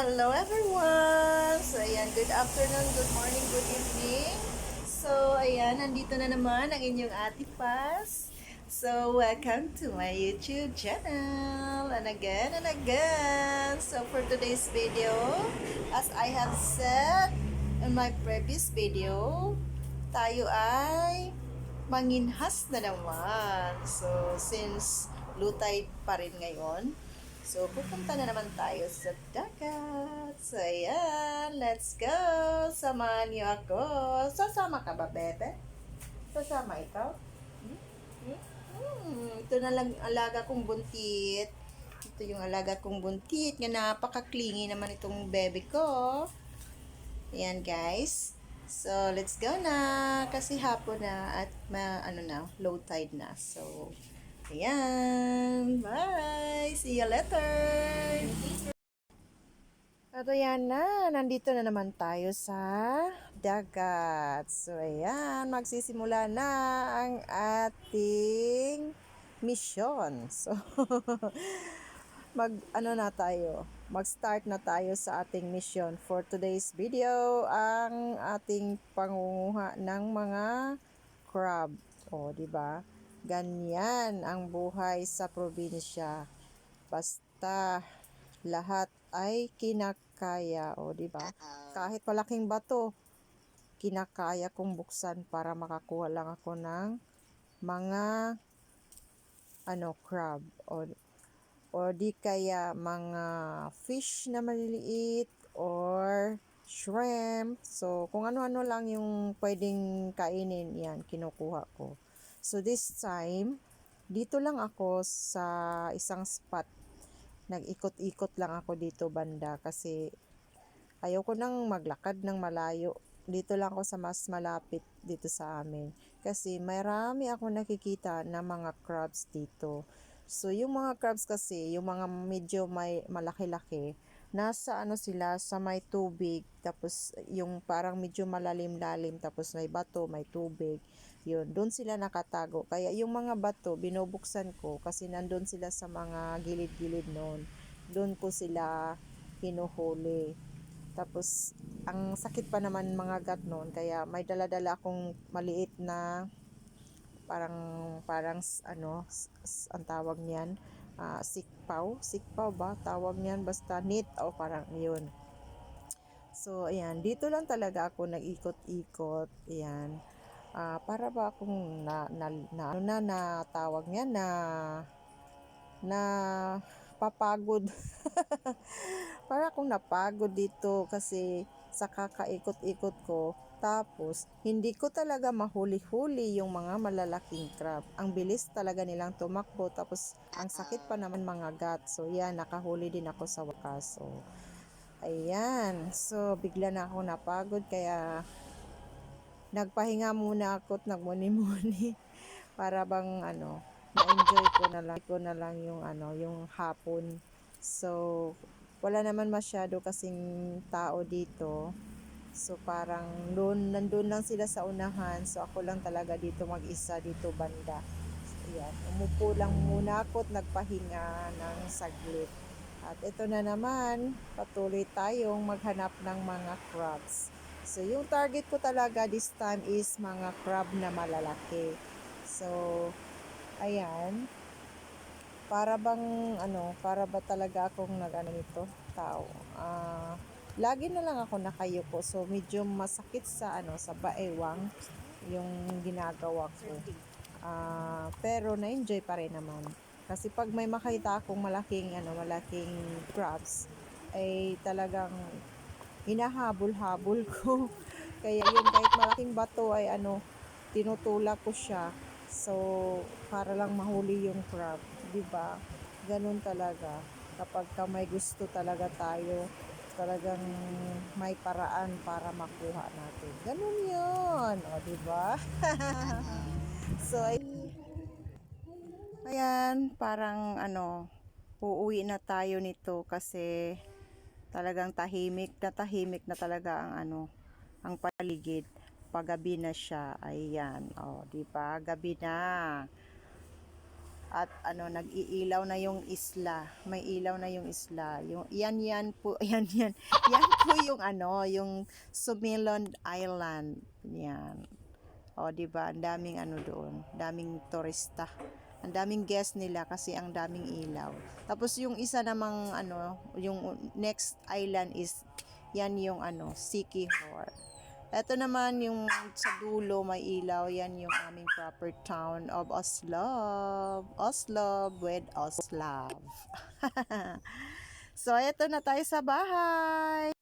Hello everyone! So ayan, good afternoon, good morning, good evening. So ayan, nandito na naman ang inyong Ate Paz. So welcome to my YouTube channel and again and again. So for today's video, as I have said in my previous video, tayo ay manginhas na naman. So since lutay pa rin ngayon, So, pupunta na naman tayo sa dagat. So, ayan. Let's go. Samahan niyo ako. Sasama ka ba, bebe? Sasama ikaw? Hmm? Hmm? Hmm. Ito na lang alaga kong buntit. Ito yung alaga kong buntit. Nga napaka-clingy naman itong bebe ko. Ayan, guys. So, let's go na. Kasi hapon na at ma, ano na, low tide na. So, Ayan. Bye. You later. At ayan na, nandito na naman tayo sa dagat. So ayan, magsisimula na ang ating mission. So, mag ano na tayo, mag-start na tayo sa ating mission for today's video, ang ating pangunguha ng mga crab. O, di ba? Ganyan ang buhay sa probinsya. Basta lahat ay kinakaya, o di ba? Kahit malaking bato, kinakaya kong buksan para makakuha lang ako ng mga ano crab o o di kaya mga fish na maliliit or shrimp. So, kung ano-ano lang yung pwedeng kainin, yan, kinukuha ko. So this time, dito lang ako sa isang spot. Nag-ikot-ikot lang ako dito banda kasi ayoko nang maglakad ng malayo. Dito lang ako sa mas malapit dito sa amin. Kasi marami ako nakikita na mga crabs dito. So yung mga crabs kasi, yung mga medyo may malaki-laki, nasa ano sila sa may tubig tapos yung parang medyo malalim-lalim tapos may bato, may tubig. Yun, doon sila nakatago. Kaya yung mga bato, binubuksan ko kasi nandun sila sa mga gilid-gilid noon. Doon ko sila hinuhuli. Tapos, ang sakit pa naman mga gat noon. Kaya may dala-dala akong maliit na parang, parang ano, ang tawag niyan, uh, sikpaw. Sikpaw ba? Tawag niyan basta knit o parang yun. So, ayan. Dito lang talaga ako nag-ikot-ikot. Ayan uh, para ba akong na, na, na ano na natawag niya na na papagod. Para akong napagod dito kasi sa kakaikot-ikot ko. Tapos hindi ko talaga mahuli-huli yung mga malalaking crab. Ang bilis talaga nilang tumakbo. Tapos ang sakit pa naman mga gat so yan nakahuli din ako sa wakas. So ayan. So bigla na ako napagod. Kaya nagpahinga muna ako at nagmuni-muni para bang ano, na-enjoy ko na lang ko na lang yung ano, yung hapon. So, wala naman masyado kasing tao dito. So, parang doon, nandun lang sila sa unahan. So, ako lang talaga dito mag-isa dito banda. So, yan. Umupo lang muna ako at nagpahinga ng saglit. At ito na naman, patuloy tayong maghanap ng mga crabs. So, yung target ko talaga this time is mga crab na malalaki. So, ayan. Para bang, ano, para ba talaga akong nag-ano nito, tao. Ah, uh, lagi na lang ako nakayuko. So, medyo masakit sa, ano, sa baewang yung ginagawa ko. Uh, pero, na-enjoy pa rin naman. Kasi pag may makita akong malaking, ano, malaking crabs, ay talagang hinahabol-habol ko. Kaya yun, kahit malaking bato ay ano, tinutulak ko siya. So, para lang mahuli yung crab. ba diba? Ganun talaga. Kapag ka may gusto talaga tayo, talagang may paraan para makuha natin. Ganun yun. O, ba diba? so, ay, ayan, parang ano, uuwi na tayo nito kasi talagang tahimik na tahimik na talaga ang ano ang paligid. Paggabi na siya ayan oh di ba? Gabi na. At ano nag-iilaw na yung isla. May ilaw na yung isla. Yung yan yan po yan yan. Yan po yung ano yung Sumilon Island. Yan. O di ba? Ang daming ano doon. Daming turista ang daming guest nila kasi ang daming ilaw tapos yung isa namang ano yung next island is yan yung ano Sikihor ito naman yung sa dulo may ilaw, yan yung aming proper town of Oslo. Oslo with Oslav. so ito na tayo sa bahay.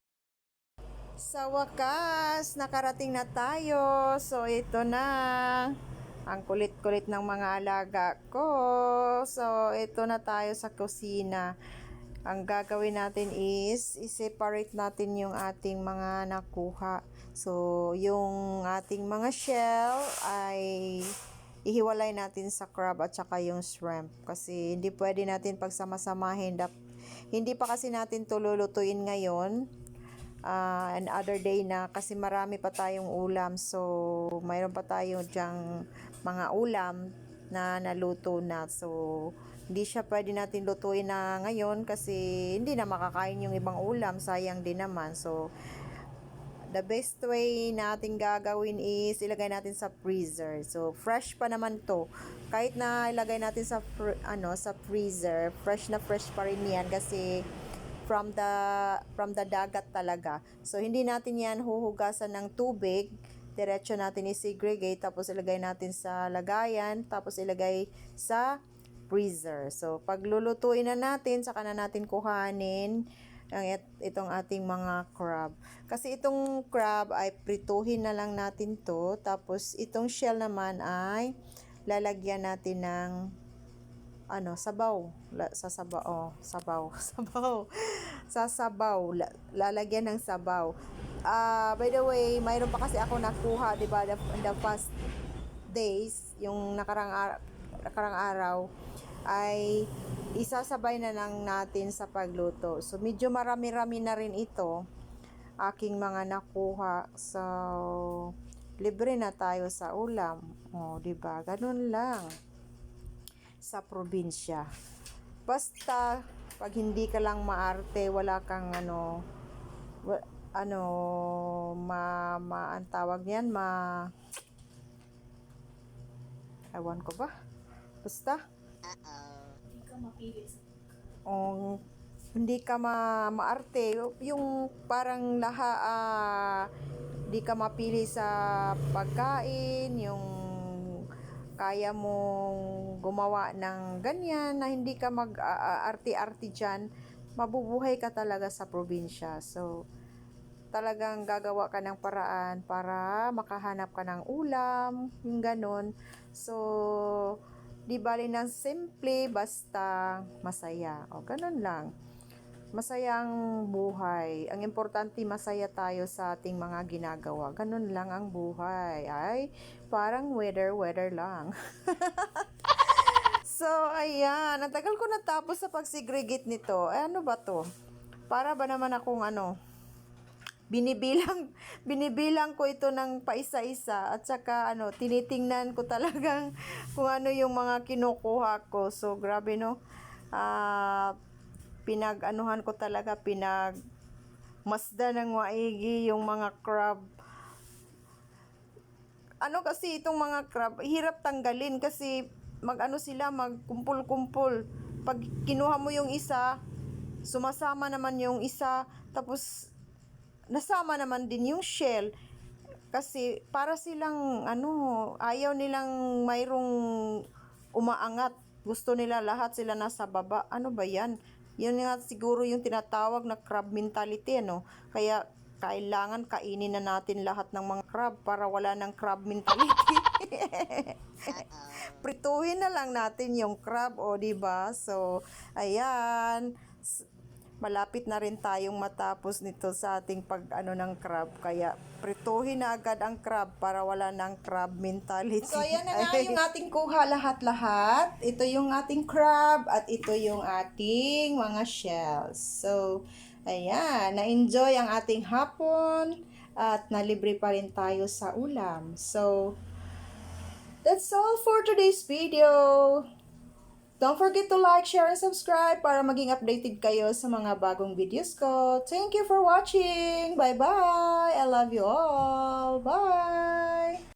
Sa wakas, nakarating na tayo. So ito na. Ang kulit-kulit ng mga alaga ko. So ito na tayo sa kusina ang gagawin natin is i-separate natin yung ating mga nakuha. So, yung ating mga shell ay ihiwalay natin sa crab at saka yung shrimp kasi hindi pwede natin pagsama-samahin. Hindi pa kasi natin tululutuin ngayon. Uh, another day na kasi marami pa tayong ulam. So, mayroon pa tayo dyang mga ulam na naluto na. So, hindi siya pwede natin lutuin na ngayon kasi hindi na makakain yung ibang ulam, sayang din naman. So, the best way natin gagawin is ilagay natin sa freezer. So, fresh pa naman to. Kahit na ilagay natin sa ano sa freezer, fresh na fresh pa rin yan kasi from the from the dagat talaga. So, hindi natin yan huhugasan ng tubig. Diretso natin i-segregate tapos ilagay natin sa lagayan tapos ilagay sa freezer. So, pag lulutuin na natin, saka na natin kuhanin ang it- itong ating mga crab. Kasi itong crab ay prituhin na lang natin to. Tapos itong shell naman ay lalagyan natin ng ano, sabaw. La, sa sabaw, oh, sabaw, sabaw. sa sabaw, la, lalagyan ng sabaw. Ah, by the way, mayroon pa kasi ako nakuha, 'di ba, the, the past days, yung nakarang ar- nakarang araw ay isasabay na lang natin sa pagluto. So, medyo marami-rami na rin ito. Aking mga nakuha. So, libre na tayo sa ulam. O, oh, di ba? Ganun lang. Sa probinsya. Basta, pag hindi ka lang maarte, wala kang ano, ano, ma, ma, ang tawag niyan, ma, ewan ko ba? Basta, Hindi ka mapili sa oh, hindi ka ma maarte. Yung parang laha ah, di ka mapili sa pagkain yung kaya mong gumawa ng ganyan na hindi ka mag ah, arte-arte dyan mabubuhay ka talaga sa probinsya. So talagang gagawa ka ng paraan para makahanap ka ng ulam yung ganon so Di bali ng simple, basta masaya. O, ganun lang. Masaya ang buhay. Ang importante, masaya tayo sa ating mga ginagawa. Ganun lang ang buhay. Ay, parang weather-weather lang. so, ayan. Ang tagal ko natapos sa pagsegregate nito. Eh, ano ba to? Para ba naman akong ano, binibilang binibilang ko ito ng paisa-isa at saka ano tinitingnan ko talagang kung ano yung mga kinukuha ko. So grabe no? Ah pinag-anuhan ko talaga pinag masda ng maigi yung mga crab. Ano kasi itong mga crab? Hirap tanggalin kasi mag-ano sila magkumpul-kumpul. Pag kinuha mo yung isa sumasama naman yung isa tapos nasama naman din yung shell. Kasi para silang ano ayaw nilang mayroong umaangat. Gusto nila lahat sila nasa baba. Ano ba yan? Yun nga siguro yung tinatawag na crab mentality ano? Kaya kailangan kainin na natin lahat ng mga crab para wala ng crab mentality. Prituhin na lang natin yung crab o di ba? So ayan malapit na rin tayong matapos nito sa ating pag ano ng crab kaya prituhin na agad ang crab para wala ng crab mentality. So ayan na nga yung ating kuha lahat-lahat. Ito yung ating crab at ito yung ating mga shells. So ayan, na-enjoy ang ating hapon at nalibre pa rin tayo sa ulam. So that's all for today's video. Don't forget to like, share, and subscribe para maging updated kayo sa mga bagong videos ko. Thank you for watching! Bye-bye! I love you all! Bye!